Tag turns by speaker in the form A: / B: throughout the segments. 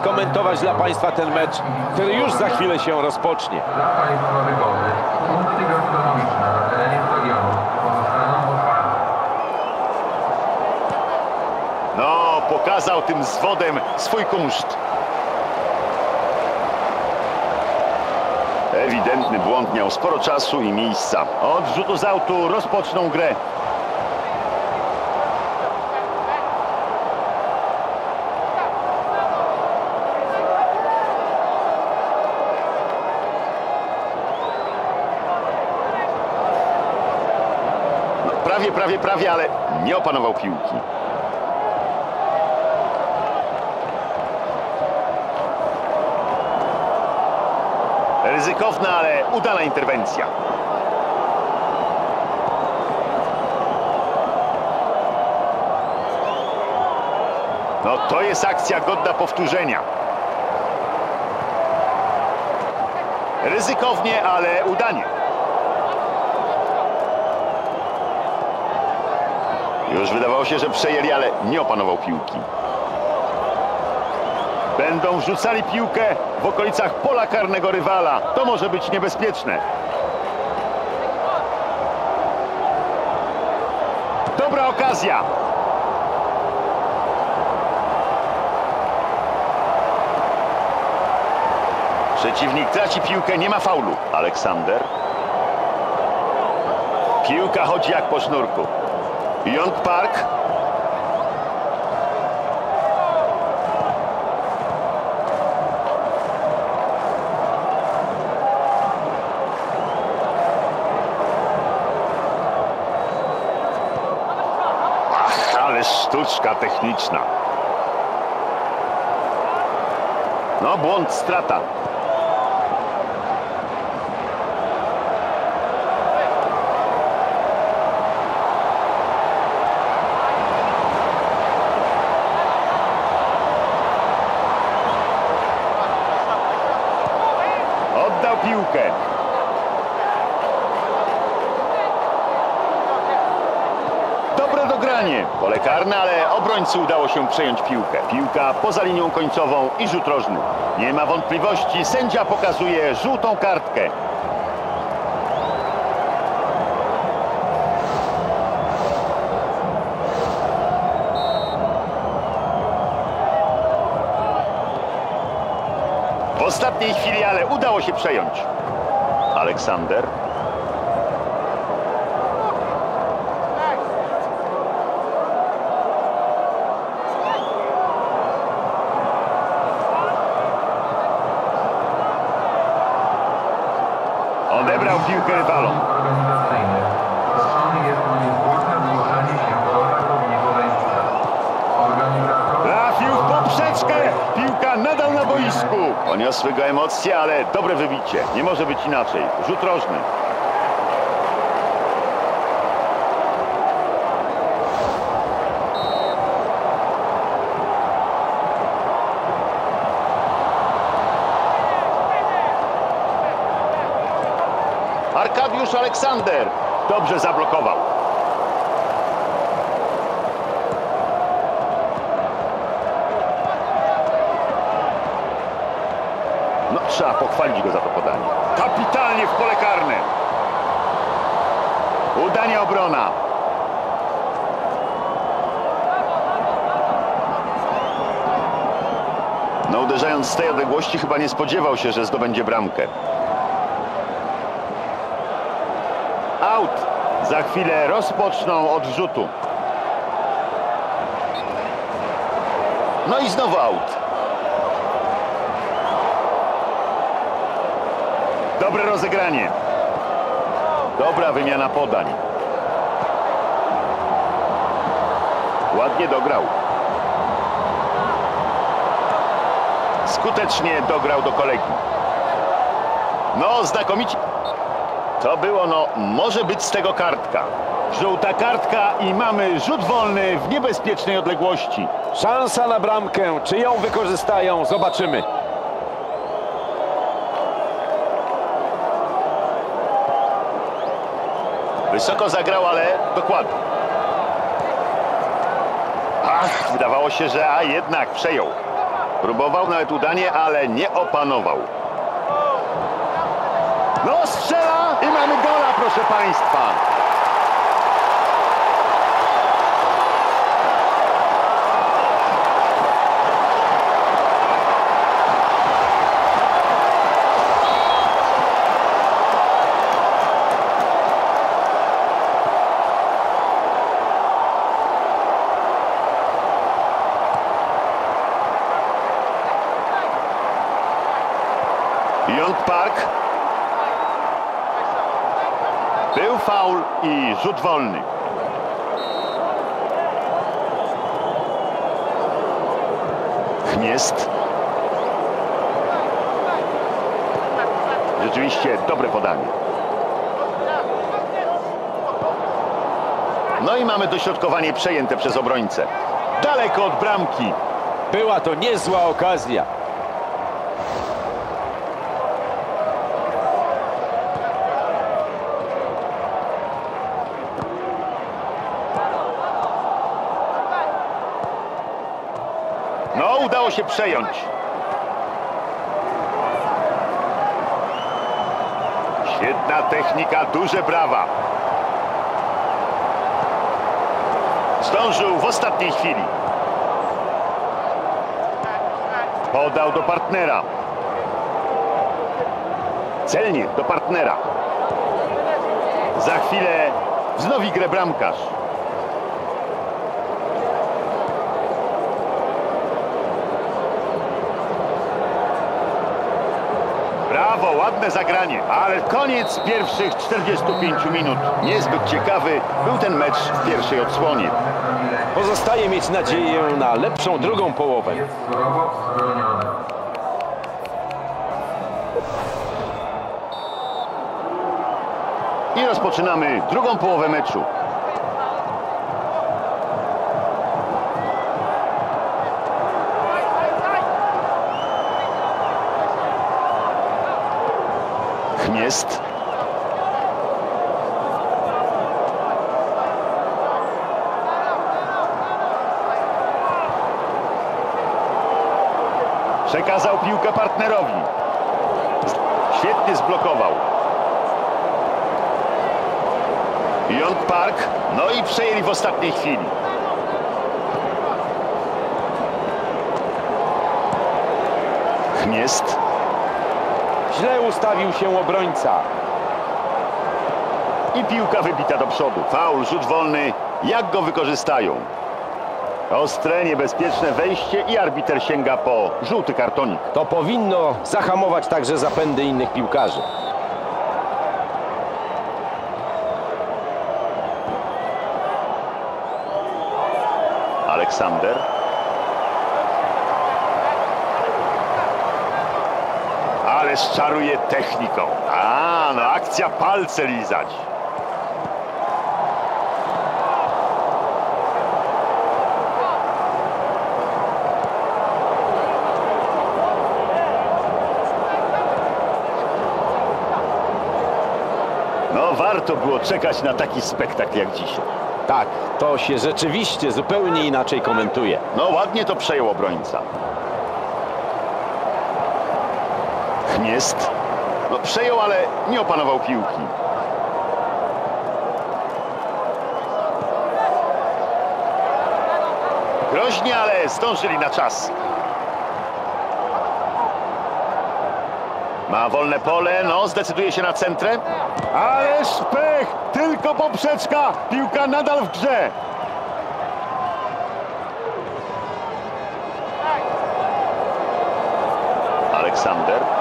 A: komentować dla Państwa ten mecz, który już za chwilę się rozpocznie.
B: No, pokazał tym zwodem swój kunszt. Ewidentny błąd miał sporo czasu i miejsca. Od rzutu z autu rozpoczną grę. Prawie, prawie, prawie, ale nie opanował piłki. Ryzykowna, ale udana interwencja. No to jest akcja godna powtórzenia. Ryzykownie, ale udanie. Już wydawało się, że przejęli, ale nie opanował piłki. Będą rzucali piłkę w okolicach pola karnego rywala. To może być niebezpieczne. Dobra okazja. Przeciwnik traci piłkę, nie ma faulu. Aleksander. Piłka chodzi jak po sznurku. Young Park. Ach, ale sztuczka techniczna. No, błąd, strata. Piłkę. Dobre dogranie. Pole karne, ale obrońcy udało się przejąć piłkę. Piłka poza linią końcową i rzut rożny. Nie ma wątpliwości, sędzia pokazuje żółtą kartkę. W ostatniej chwili, ale udało się przejąć. Aleksander. Poniosły go emocje, ale dobre wybicie. Nie może być inaczej. Rzut rożny. Arkadiusz Aleksander dobrze zablokował. Trzeba pochwalić go za to podanie. Kapitalnie w pole karne. Udanie obrona. No uderzając z tej odległości chyba nie spodziewał się, że zdobędzie bramkę. Out. Za chwilę rozpoczną od rzutu. No i znowu out. Dobre rozegranie. Dobra wymiana podań. Ładnie dograł. Skutecznie dograł do kolegi. No, znakomicie. To było, no, może być z tego kartka. Żółta kartka i mamy rzut wolny w niebezpiecznej odległości.
A: Szansa na bramkę. Czy ją wykorzystają? Zobaczymy.
B: Wysoko zagrał, ale dokładnie. A Wydawało się, że a jednak przejął. Próbował nawet udanie, ale nie opanował. No strzela i mamy gola, proszę Państwa. Young Park. Był faul i rzut wolny. Chmiest. Rzeczywiście dobre podanie. No i mamy dośrodkowanie przejęte przez obrońcę. Daleko od bramki.
A: Była to niezła okazja.
B: No, udało się przejąć. Świetna technika, duże brawa. Zdążył w ostatniej chwili. Podał do partnera. Celnie do partnera. Za chwilę wznowi grę bramkarz. Brawo, ładne zagranie, ale koniec pierwszych 45 minut. Niezbyt ciekawy był ten mecz w pierwszej odsłonie.
A: Pozostaje mieć nadzieję na lepszą drugą połowę.
B: I rozpoczynamy drugą połowę meczu. Chmiest. Przekazał piłkę partnerowi. Świetnie zblokował. Young Park, no i przejęli w ostatniej chwili. Chmiest.
A: Źle ustawił się obrońca.
B: I piłka wybita do przodu. Faul, rzut wolny. Jak go wykorzystają? Ostre, niebezpieczne wejście i arbiter sięga po żółty kartonik.
A: To powinno zahamować także zapędy innych piłkarzy.
B: Aleksander. Ale czaruje techniką. A, no akcja palce lizać. No warto było czekać na taki spektakl jak dzisiaj.
A: Tak, to się rzeczywiście zupełnie inaczej komentuje.
B: No ładnie to przejął obrońca. Chmiest. No przejął, ale nie opanował piłki. Groźnie, ale zdążyli na czas. Ma wolne pole, no zdecyduje się na centrę. Ależ pech! Tylko poprzeczka! Piłka nadal w grze. Aleksander.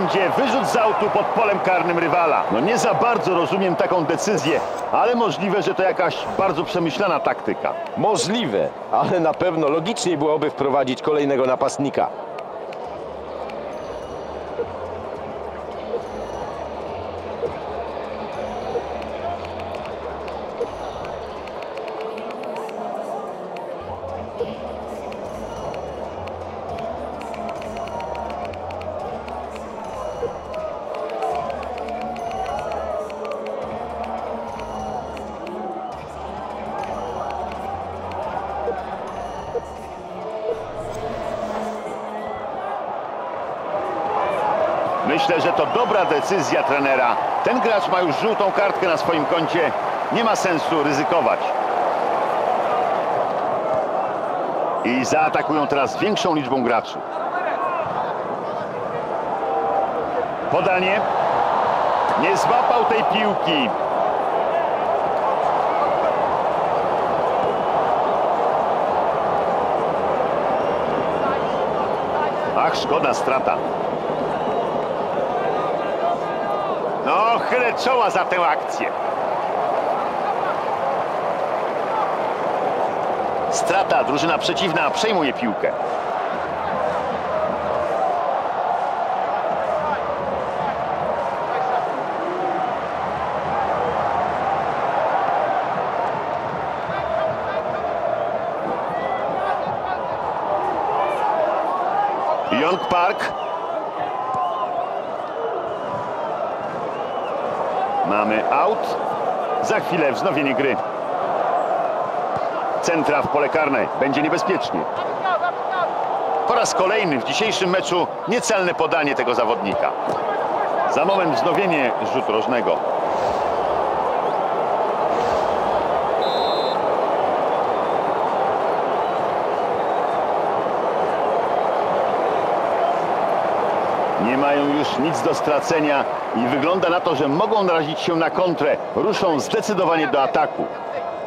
B: Będzie wyrzut z autu pod polem karnym rywala. No nie za bardzo rozumiem taką decyzję, ale możliwe, że to jakaś bardzo przemyślana taktyka.
A: Możliwe, ale na pewno logiczniej byłoby wprowadzić kolejnego napastnika.
B: Myślę, że to dobra decyzja trenera. Ten gracz ma już żółtą kartkę na swoim koncie. Nie ma sensu ryzykować. I zaatakują teraz większą liczbą graczy. Podanie. Nie złapał tej piłki. Ach, szkoda strata. No, chylę czoła za tę akcję. Strata, drużyna przeciwna przejmuje piłkę. Young Park. Mamy out. Za chwilę wznowienie gry. Centra w pole karne. Będzie niebezpiecznie. Po raz kolejny w dzisiejszym meczu niecelne podanie tego zawodnika. Za moment wznowienie rzutu rożnego. Mają już nic do stracenia i wygląda na to, że mogą narazić się na kontrę. Ruszą zdecydowanie do ataku.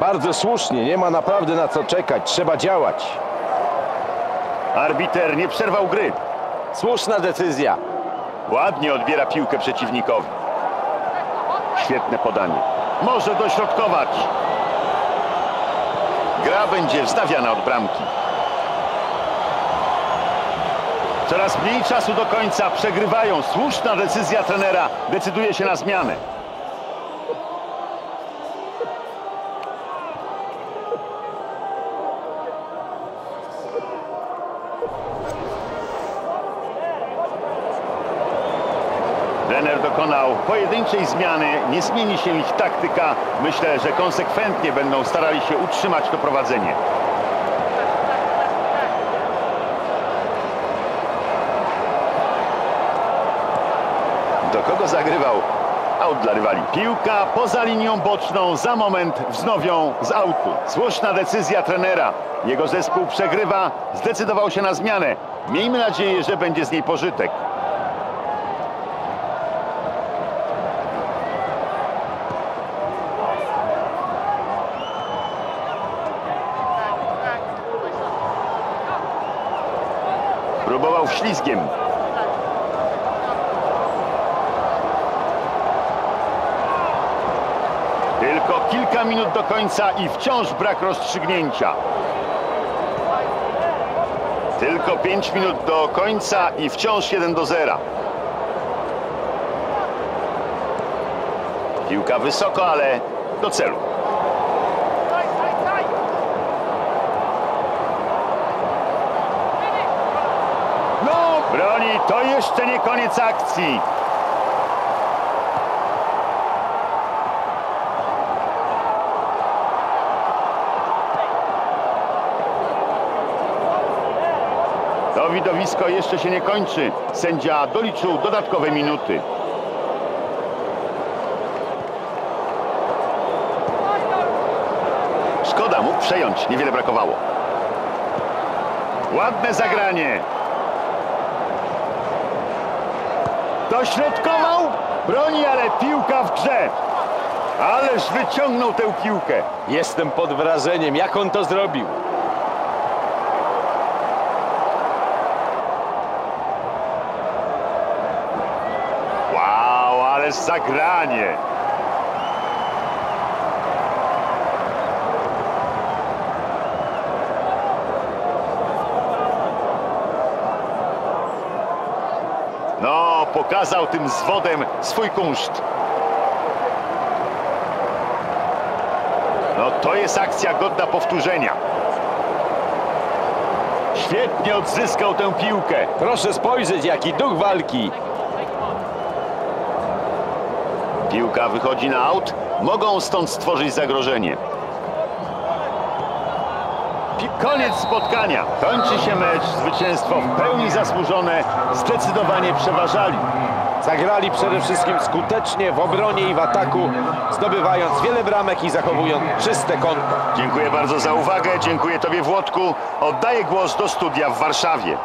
A: Bardzo słusznie, nie ma naprawdę na co czekać, trzeba działać.
B: Arbiter nie przerwał gry.
A: Słuszna decyzja.
B: Ładnie odbiera piłkę przeciwnikowi. Świetne podanie. Może dośrodkować. Gra będzie wstawiana od bramki. Coraz mniej czasu do końca. Przegrywają. Słuszna decyzja trenera. Decyduje się na zmianę. Trener dokonał pojedynczej zmiany, nie zmieni się ich taktyka. Myślę, że konsekwentnie będą starali się utrzymać to prowadzenie. Zagrywał? Aut dla rywali. Piłka poza linią boczną. Za moment wznowią z autu. Słuszna decyzja trenera. Jego zespół przegrywa. Zdecydował się na zmianę. Miejmy nadzieję, że będzie z niej pożytek. Próbował wślizgiem. Tylko kilka minut do końca i wciąż brak rozstrzygnięcia. Tylko 5 minut do końca i wciąż 1 do 0. Piłka wysoko, ale do celu. No, broni, to jeszcze nie koniec akcji. To widowisko jeszcze się nie kończy. Sędzia doliczył dodatkowe minuty. Szkoda, mógł przejąć, niewiele brakowało. Ładne zagranie. Dośrodkował, broni, ale piłka w grze. Ależ wyciągnął tę piłkę.
A: Jestem pod wrażeniem, jak on to zrobił.
B: Ależ zagranie. No, pokazał tym zwodem swój kunszt. No, to jest akcja godna powtórzenia. Świetnie odzyskał tę piłkę.
A: Proszę spojrzeć, jaki duch walki.
B: Piłka wychodzi na aut. Mogą stąd stworzyć zagrożenie. Koniec spotkania. Kończy się mecz. Zwycięstwo w pełni zasłużone. Zdecydowanie przeważali.
A: Zagrali przede wszystkim skutecznie w obronie i w ataku, zdobywając wiele bramek i zachowując czyste konto.
B: Dziękuję bardzo za uwagę, dziękuję Tobie Włodku. Oddaję głos do studia w Warszawie.